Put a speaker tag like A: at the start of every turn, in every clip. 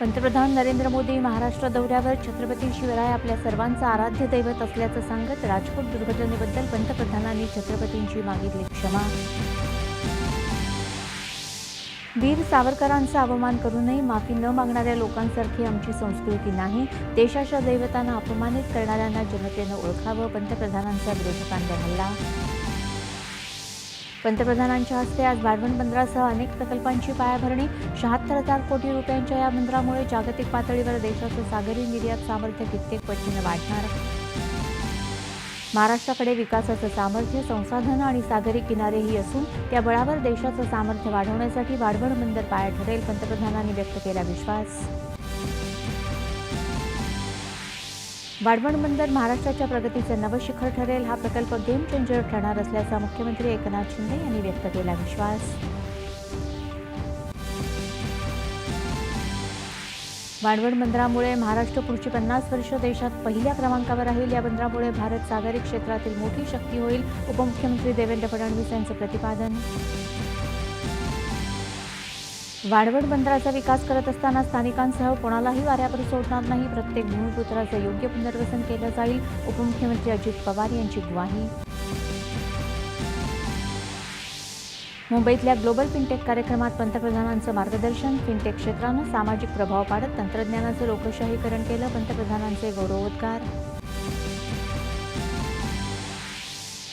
A: पंतप्रधान नरेंद्र मोदी महाराष्ट्र दौऱ्यावर छत्रपती शिवराय आपल्या सर्वांचं आराध्य दैवत असल्याचं सांगत राजकोट दुर्घटनेबद्दल पंतप्रधानांनी छत्रपतींची मागितली क्षमा. वीर सावरकरांचा अवमान करूनही माफी न मागणाऱ्या लोकांसारखी आमची संस्कृती नाही देशाच्या दैवतांना अपमानित करणाऱ्यांना जनतेनं ओळखावं पंतप्रधानांचा विरोधकांवर हल्ला. पंतप्रधानांच्या हस्ते आज वाढवण बंदरासह अनेक प्रकल्पांची पायाभरणी. शहात्तर हजार कोटी रुपयांच्या या बंदरामुळे जागतिक पातळीवर देशाचं सागरी निर्यात सामर्थ्य कित्येक पटीनं वाढणार. महाराष्ट्राकडे विकासाचं सामर्थ्य संसाधनं आणि सागरी किनारेही असून त्या बळावर देशाचं सामर्थ्य वाढवण्यासाठी वाढवण बंदर पाया ठरेल पंतप्रधानांनी व्यक्त केला विश्वास. वाढवण बंदर महाराष्ट्राच्या प्रगतीचं नवशिखर ठरेल. हा प्रकल्प गेम चेंजर ठरणार असल्याचा मुख्यमंत्री एकनाथ शिंदे यांनी व्यक्त केला विश्वास. वाढवण बंदरामुळे महाराष्ट्र पुढची पन्नास वर्ष देशात पहिल्या क्रमांकावर राहील. या बंदरामुळे भारत सागरी क्षेत्रातील मोठी शक्ती होईल. उपमुख्यमंत्री देवेंद्र फडणवीस यांचं प्रतिपादन. वाढवण बंदराचा विकास करत असताना स्थानिकांसह कोणालाही वाऱ्यावर सोडणार नाही. प्रत्येक भूमिपुत्राचं योग्य पुनर्वसन केलं जाईल. उपमुख्यमंत्री अजित पवार यांची ग्वाही. मुंबईतल्या ग्लोबल फिनटेक कार्यक्रमात पंतप्रधानांचं मार्गदर्शन फिनटेक क्षेत्रानं सामाजिक प्रभाव पाडत तंत्रज्ञानाचं लोकशाहीकरण केलं पंतप्रधानांचे गौरवोद्गार.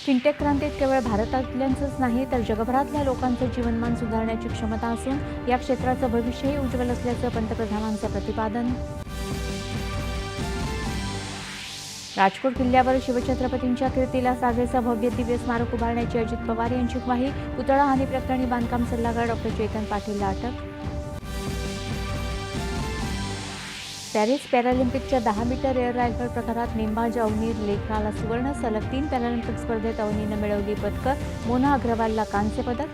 A: फिनटेक क्रांतीत केवळ भारतातल्यांचंच नाही तर जगभरातल्या लोकांचं जीवनमान सुधारण्याची क्षमता असून या क्षेत्राचं भविष्यही उज्ज्वल असल्याचं पंतप्रधानांचं प्रतिपादन. राजकोट किल्ल्यावर शिवछत्रपतींच्या कीर्तीला साजेसा भव्य दिव्य स्मारक उभारण्याची अजित पवार यांची ग्वाही पुतळा हानी प्रकरणी बांधकाम सल्लागार डॉक्टर चेतन पाटीलला अटक. पॅरिस पॅरालिम्पिकच्या दहा मीटर एअर रायफल प्रकारात नेमबाज अवनीर लेखनाला सुवर्ण सलग तीन पॅरालिम्पिक स्पर्धेत अवनीनं मिळवली पदकं. मोना अग्रवालला कांस्य पदक.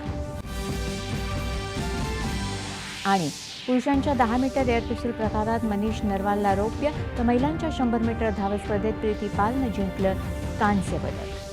A: आणि पुरुषांच्या दहा मीटर एअर पिस्तूल प्रकारात मनीष नरवालला रौप्य. तर महिलांच्या शंभर मीटर धावस्पर्धेत प्रीती पालनं जिंकलं कांस्य पदक.